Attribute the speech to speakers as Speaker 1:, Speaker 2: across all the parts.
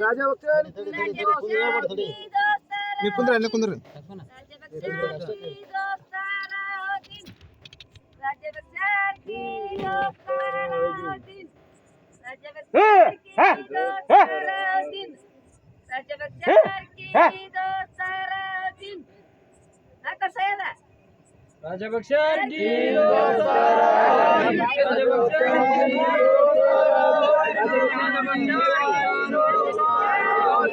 Speaker 1: राजा
Speaker 2: मी कुंद्रा ना कुंद्रा राजा बक्षर की राजा बक्षर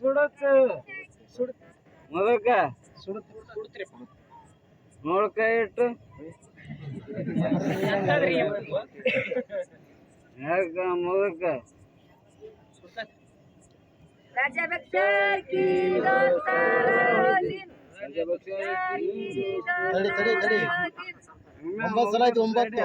Speaker 3: ಸುಡತ್ತು ಸುಡ ಮೊದಕ ಸುಡ ನೋಡ್ಕ ಇಟ್ಟು ಯಾಕ ಮೊದಕ ಒಂಬತ್ತು
Speaker 2: ಸಲ ಆಯ್ತು ಒಂಬತ್ತು